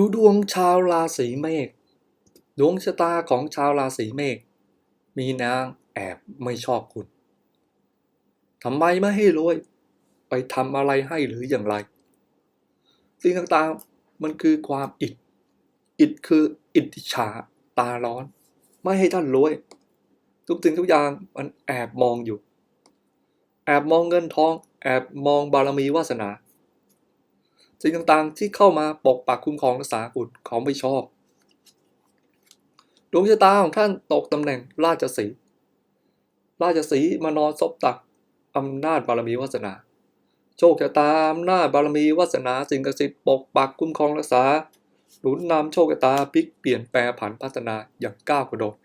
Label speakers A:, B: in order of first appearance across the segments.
A: ดูดวงชาวราศีเมษดวงชะตาของชาวราศีเมษมีนางแอบไม่ชอบคุณทำไมไม่ให้รวย ไปทำอะไรให้หรืออย่างไร สิ่งต่างๆมันคือความอิด อิดคืออิทธิชาตาร้อน ไม่ให้ท่านรวย ทุกสิ่งทุกอย่างมันแอบมองอยู่ แอบมองเงินทอง แอบมองบารมีวาสนา สิ่งต่างๆที่เข้ามาปกปักคุ้มครองรักษาคุณเขาไม่ชอบ ดวงชะตาของท่านตกตำแหน่งราชสีห์ราชสีห์มานอนซบตักอำนาจบารมีวาสนา โชคชะตาอำนาจบารมีวาสนาสิ่งศักดิ์สิทธิ์ปกปักคุ้มครองรักษาหนุนนำโชคชะตาพลิกเปลี่ยนแปลผันพัฒนาอย่างก้าวกระโดด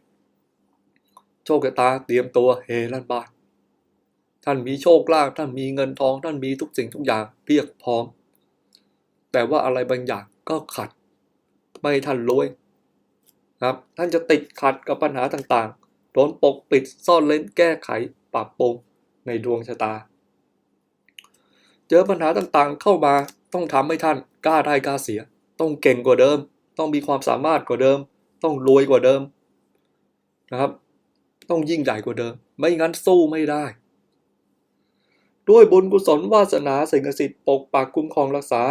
A: โชคชะตาเตรียมตัวเฮลั่นบ้าน ท่านมีโชคลาภท่านมีเงินทอง ท่านมีทุกสิ่งทุกอย่างเพียบพร้อม แต่ว่าอะไรบางอย่างก็ขัด ไม่ท่านรวยครับ ท่านจะติดขัดกับปัญหาต่างๆโดนปกปิดซ่อนเล้นแก้ไขปรับปรุงในดวงชะตา เจอปัญหาต่างๆเข้ามาต้องทำให้ท่านกล้าได้กล้าเสีย ต้องเก่งกว่าเดิม ต้องมีความสามารถกว่าเดิม ต้องรวยกว่าเดิมนะครับ ต้องยิ่งใหญ่กว่าเดิม ไม่งั้นสู้ไม่ได้ ด้วยบุญกุศลวาสนาสิ่งศักดิ์สิทธิ์ปกปักคุ้มครองรักษา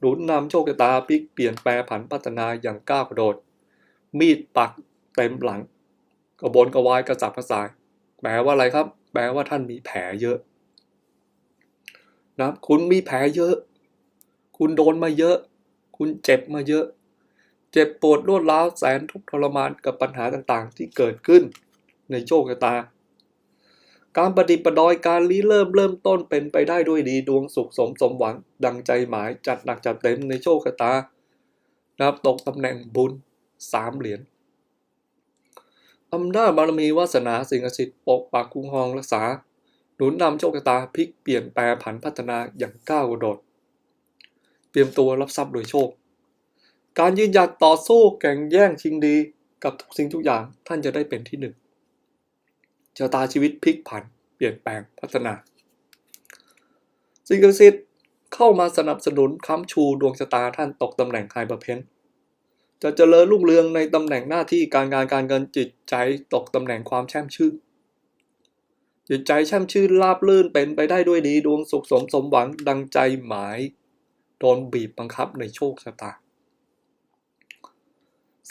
A: หนุนนำโชคชะตาพลิกเปลี่ยนแปลผันพัฒนาอย่างก้าวกระโดด มีดปักเต็มหลัง กระบนกระวายกระสับกระส่ายแปลว่าอะไรครับ แปลว่าท่านมีแผลเยอะนะคุณมีแผลเยอะ คุณโดนมาเยอะ คุณเจ็บมาเยอะ เจ็บปวดรวดร้าวแสนทุกทรมานกับปัญหาต่างๆ ที่เกิดขึ้นในโชคชะตา การประดิปดอยการรีเริ่มเริ่มต้นเป็นไปได้ด้วยดีดวงสุขสมสมหวัง ดังใจหมายจัดหนักจัดเต็มในโชคชะตานะครับตกตำแหน่งบุญสามเหรียญอำนาจบารมีวาสนาสิ่งศักดิ์สิทธิ์ปกปักคุ้มครองรักษา หนุนนำโชคชะตาพลิกเปลี่ยนแปลผันพัฒนาอย่างก้าวกระโดด เตรียมตัวรับทรัพย์โดยโชค การยืนหยัดต่อสู้แข่งแย่งชิงดีกับทุกสิ่งทุกอย่างท่านจะได้เป็นที่หนึ่ง ชะตาชีวิตพลิกผัน เปลี่ยนแปลงพัฒนา สิ่งศักดิ์สิทธิ์เข้ามาสนับสนุนค้ำชูดวงชะตาท่านตกตำแหน่งไฮเปอร์เพนจะเจริญรุ่งเรืองในตำแหน่งหน้าที่การงานการเงินจิตใจตกตำแหน่งความแช่มชื่นจิตใจแช่มชื่นราบลื่นเป็นไปได้ด้วยดีดวงสุขสมสมหวังดังใจหมายโดนบีบบังคับในโชคชะตา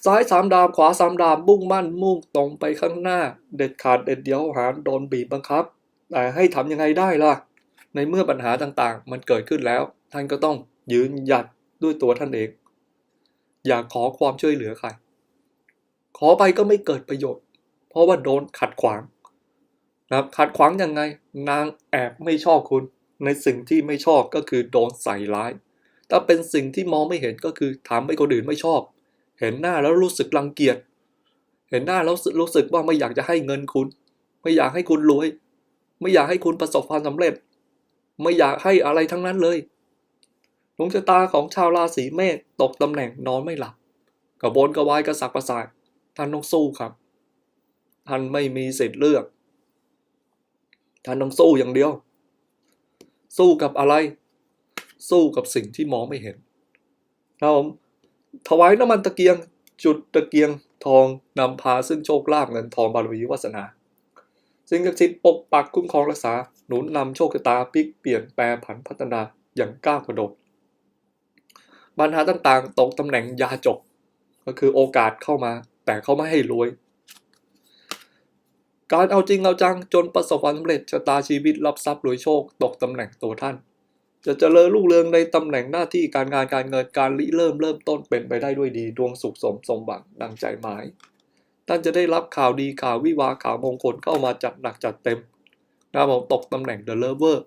A: ซ้ายสามดาบขวาสามดาบมุ่งมั่นมุ่งตรงไปข้างหน้า เด็ดขาดเด็ดเดียวหารโดนบีบบังคับ แต่ให้ทำยังไงได้ล่ะ ในเมื่อปัญหาต่างๆ มันเกิดขึ้นแล้ว ท่านก็ต้องยืนหยัดด้วยตัวท่านเอง อย่าขอความช่วยเหลือใคร ขอไปก็ไม่เกิดประโยชน์ เพราะว่าโดนขัดขวางนะครับขัดขวางยังไง นางแอบไม่ชอบคุณ ในสิ่งที่ไม่ชอบก็คือโดนใส่ร้าย ถ้าเป็นสิ่งที่มองไม่เห็นก็คือทำให้คนอื่นไม่ชอบ เห็นหน้าแล้วรู้สึกรังเกียจ เห็นหน้าแล้วรู้สึกว่าไม่อยากจะให้เงินคุณ ไม่อยากให้คุณรวย ไม่อยากให้คุณประสบความสำเร็จ ไม่อยากให้อะไรทั้งนั้นเลยดวงชะตาของชาวราศีเมษตกตำแหน่งนอนไม่หลับกระบนกระวายกระสับกระส่ายท่านต้องสู้ครับ ท่านไม่มีสิทธิ์เลือก ท่านต้องสู้อย่างเดียว สู้กับอะไร สู้กับสิ่งที่มองไม่เห็นครับผม ถวายน้ำมันตะเกียง จุดตะเกียงทองนำพาซึ่งโชคลาภเงินทองบารมีวาสนา สิ่งศักดิ์สิทธิ์ปกปักคุ้มครองรักษา หนุนนำโชคชะตาพลิกเปลี่ยนแปลผันพัฒนาอย่างก้าวกระโดดปัญหาต่างๆ ตกตำแหน่งยาจก ก็คือโอกาสเข้ามา แต่เขาไม่ให้รวย การเอาจริงเอาจังจนประสบความสำเร็จชะตาชีวิตรับทรัพย์รวยโชค ตกตำแหน่งตัวท่าน จะเจริญรุ่งเรืองในตำแหน่งหน้าที่การงานการเงินการริเริ่มเริ่มต้นเป็นไปได้ด้วยดี ดวงสุขสมสมหวังดังใจหมาย ท่านจะได้รับข่าวดีข่าววิวาข่าวมงคลเข้ามาจัดหนักจัดเต็มนะครับผมตกตำแหน่ง The Lover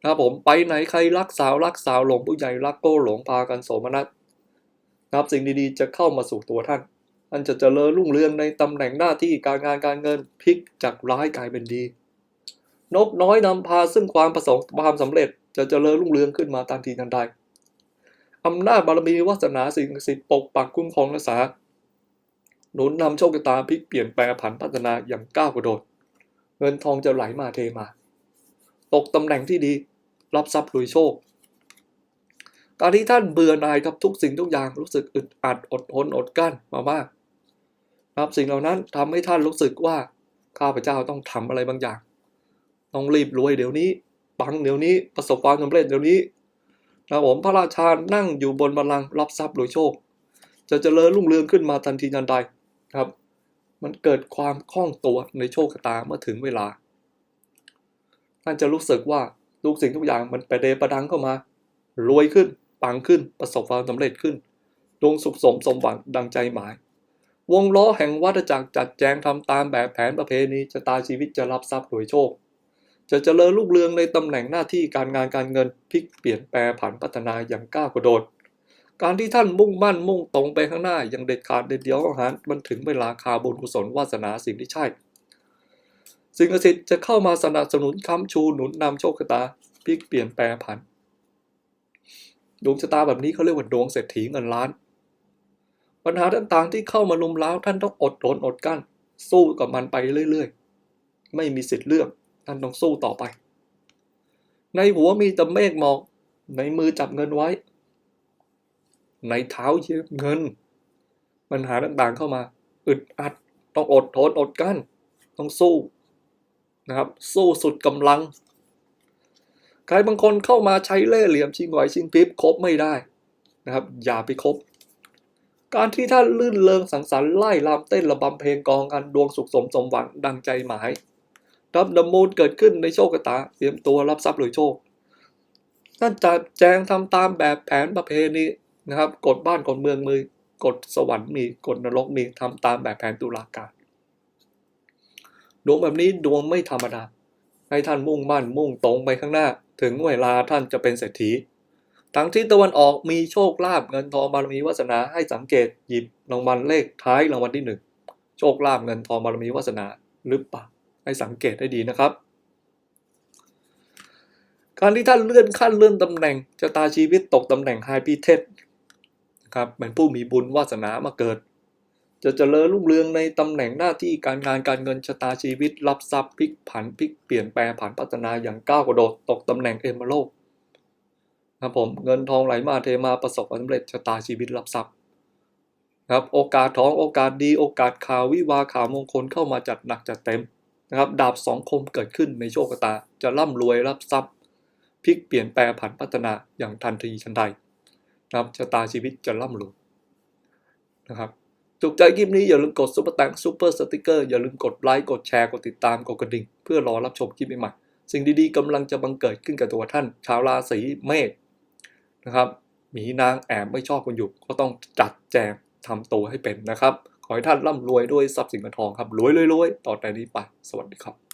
A: นะครับผมไปไหนใครรักสาวรักสาวหลงผู้ใหญ่รักโก้หลงพากันโสมนัสนะครับสิ่งดีๆ จะเข้ามาสู่ตัวท่านท่านจะเจริญรุ่งเรืองในตำแหน่งหน้าที่การงานการเงินพลิกจากร้ายกลายเป็นดี นกน้อยนำพาซึ่งความประสบความสำเร็จจะเจริญรุ่งเรืองขึ้นมาทันทีทันใดอำนาจบารมีวาสนาสิ่งศักดิ์สิทธิ์ปกปักคุ้มครองรักษาหนุนนำโชคชะตาพลิกเปลี่ยนแปลงผันพัฒนาอย่างก้าวกระโดด เงินทองจะไหลมาเทมา ตกตำแหน่งที่ดี รับทรัพย์รวยโชค การที่ท่านเบื่อหน่ายกับทุกสิ่งทุกอย่างรู้สึกอึดอัดอดทนอดกั้นมามากนะครับสิ่งเหล่านั้นทำให้ท่านรู้สึกว่าข้าพเจ้าต้องทำอะไรบางอย่าง ต้องรีบรวยเดี๋ยวนี้ ปังเดี๋ยวนี้ประสบความสำเร็จเดี๋ยวนี้นะผมพระราชานั่งอยู่บนบัลลังก์รับทรัพย์โดยโชค จะเจริญรุ่งเรืองขึ้นมาทันทีทันใดครับ มันเกิดความคล่องตัวในโชคชะตาเมื่อถึงเวลาท่านจะรู้สึกว่าทุกสิ่งทุกอย่างมันไปเดประดังเข้ามา รวยขึ้นปังขึ้นประสบความสำเร็จขึ้นดวงสุขสมสมหวังดังใจหมาย วงล้อแห่งวัฏจักรจัดแจงทำตามแบบแผนประเพณีชะตาชีวิตจะรับทรัพย์โดยโชค จะเจริญรุ่งเรืองในตำแหน่งหน้าที่การงานการเงินพลิกเปลี่ยนแปลผันพัฒนาอย่างก้าวกระโดด การที่ท่านมุ่งมั่นมุ่งตรงไปข้างหน้าอย่างเด็ดขาดเด็ดเดียวอาหารมันถึงเวลาคาบุญกุศลวาสนาสิ่งที่ใช่ สิ่งศักดิ์สิทธิ์จะเข้ามาสนับสนุนค้ำชูหนุนนำโชคชะตาพลิกเปลี่ยนแปลผันดวงชะตาแบบนี้เขาเรียกว่าดวงเศรษฐีเงินล้าน ปัญหาต่างๆที่เข้ามาลุมล้าวท่านต้องอดทนอดกลั้น สู้กับมันไปเรื่อยๆ ไม่มีสิทธิ์เลือก ท่านต้องสู้ต่อไป ในหัวมีแต่เมฆหมอก ในมือจับเงินไว้ ในเท้าเยียบเงิน ปัญหาต่างๆเข้ามา อึดอัด ต้องอดทนอดกั้น ต้องสู้นะครับ สู้สุดกำลัง ใครบางคนเข้ามาใช้เล่ห์เหลี่ยมชิงไหวชิงพริบคบไม่ได้นะครับ อย่าไปคบการที่ท่านลื่นเริงสังสรรค์ไล่ลำเต้นระบำเพลงกองกันดวงสุขสมสมหวังดังใจหมาย รับดมูลเกิดขึ้นในโชคชะตาเตรียมตัวรับทรัพย์หรือโชคท่านจัดแจงทำตามแบบแผนประเพณีนะครับกฎบ้านกฎเมืองมือกฎสวรรค์มีกฎนรกมีทำตามแบบแผนตุลาการดวงแบบนี้ดวงไม่ธรรมดาให้ท่านมุ่งมั่นมุ่งตรงไปข้างหน้า ถึงเวลาท่านจะเป็นเศรษฐีทางทิศตะวันออกมีโชคลาภเงินทองบารมีวาสนาให้สังเกตหยิบรางวัลเลขท้ายรางวัลที่หนึ่งโชคลาภเงินทองบารมีวาสนาหรือเปล่า ให้สังเกตให้ดีนะครับ การที่ท่านเลื่อนขั้นเลื่อนตำแหน่งชะตาชีวิตตกตำแหน่งไฮพีเทสนะครับเป็นผู้มีบุญวาสนามาเกิด จะเจริญรุ่งเรืองในตำแหน่งหน้าที่การงานการเงินชะตาชีวิต รับทรัพย์พลิกผันพลิกเปลี่ยนแปลงผันพัฒนาอย่างก้าวกระโดดตกตำแหน่งเอมเมอรัลด์ครับผมเงินทองไหลมาเทมาประสบความสำเร็จชะตาชีวิตรับทรัพย์ครับโอกาสท้องโอกาสดีโอกาสข่าววิวาข่าวมงคลเข้ามาจัดหนักจัดเต็ม นะครับดาบสองคมเกิดขึ้นในโชคชะตา จะร่ำรวยรับทรัพย์พลิกเปลี่ยนแปลผันพัฒนาอย่างทันทีทันใดนะครับชะตาชีวิตจะร่ำรวยนะครับถูกใจคลิปนี้อย่าลืมกดซุปเปอร์แตงซุปเปอร์สติกเกอร์อย่าลืมกดไลค์กดแชร์กดติดตามกดกระดิ่ง เพื่อรอรับชมคลิปใหม่ๆสิ่งดีๆกำลังจะบังเกิดขึ้นกับตัวท่าน ชาวราศีเมษนะครับหมีนางแอบไม่ชอบคุณอยู่ก็ต้องจัดแจงทำตัวให้เป็นนะครับ ขอให้ท่านร่ำรวยด้วยทรัพย์สินเงินทองครับรวยรวยๆต่อแต่นี้ไป สวัสดีครับ